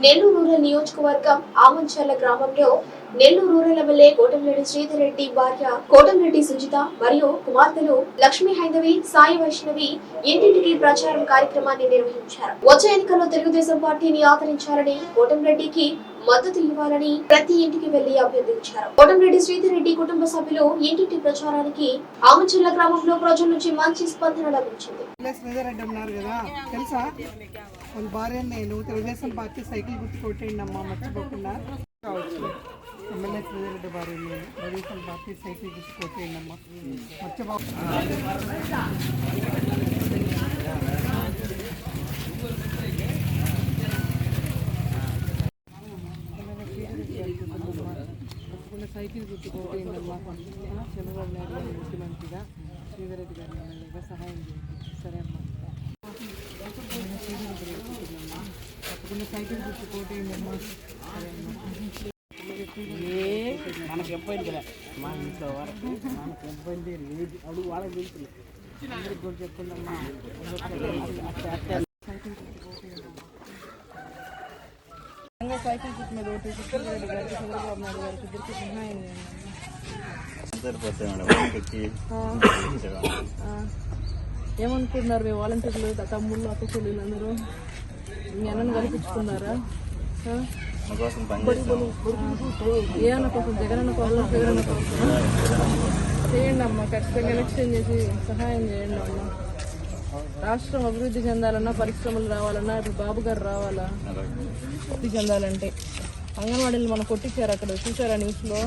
నెల్లూరు నియోజకవర్గం ఆమంచాల గ్రామంలో Nellore rural MLA Kotamreddy Sridhar Reddy భార్య కోటంరెడ్డి సుజిత మరియు కుమార్తెలు లక్ష్మీ హైందవి సాయి వైష్ణవి ఇంటింటికి ప్రచారం కార్యక్రమాన్ని నిర్వహించారు. వచ్చే ఎన్నికల్లో తెలుగుదేశం పార్టీని ఆదరించాలని కోటంరెడ్డికి మద్దతు ఇవ్వాలని ప్రతి ఇంటికి వెళ్ళి అభ్యర్థించారు. కోటంరెడ్డి శ్రీధర్ రెడ్డి కుటుంబ సభ్యులు ఇంటింటి ప్రచారానికి ఆమచిల్ల గ్రామంలో ప్రజల నుంచి మంచి స్పందన లభించింది. తెలుసా? భార్య నేను తెలుగుదేశం పార్టీ సైకిల్ గుర్తు కొట్టేయండి అమ్మా మర్చిపోకుండా. కావచ్చు ఎమ్మెల్యే శ్రీధర్ రెడ్డి భార్య నేను తెలుగుదేశం పార్టీ సైకిల్ గుర్తు కొట్టేయండి అమ్మా మర్చిపో తప్పకుండా సైకిల్ గుర్తు కొట్టేయండి అమ్మా చంద్రబాబు నాయుడు గారు ముఖ్యమంత్రిగా శ్రీధర్ రెడ్డి గారు ఎమ్మెల్యేగా సహాయం చేయండి సరే అమ్మా తప్పకుండా సైకిల్ గుర్తు కొట్టేయండి అమ్మా సరే అమ్మా మనకి ఇబ్బంది లే. మా ఇంట్లో వరకు మనకి ఇబ్బంది లేదు అడుగు వాళ్ళకి తెలుసు అందరికి సైకిల్ మీద ఒకటి గారికి చంద్రబాబు నాయుడు గారికి ఇద్దరికి సహాయం అమ్మా ఏమనుకుంటున్నారు మీ వాలంటీర్లు తమ్ముళ్ళు అక్క చెల్లెలు అందరూ మీ అన్నను కల్పించుకున్నారా మా కోసం పనిచేస్తాం ఏ అన్న కోసం జగన్ అన్న కోసం. చేయండి అమ్మా ఖచ్చితంగా ఎలక్షన్ చేసి సహాయం చేయండి అమ్మా. రాష్ట్రం అభివృద్ధి చెందాలన్నా పరిశ్రమలు రావాలన్నా ఇప్పుడు బాబు గారు రావాలా? అభివృద్ధి చెందాలంటే. అంగన్వాడీలు మనం కొట్టించారు అక్కడ చూసారా న్యూస్లో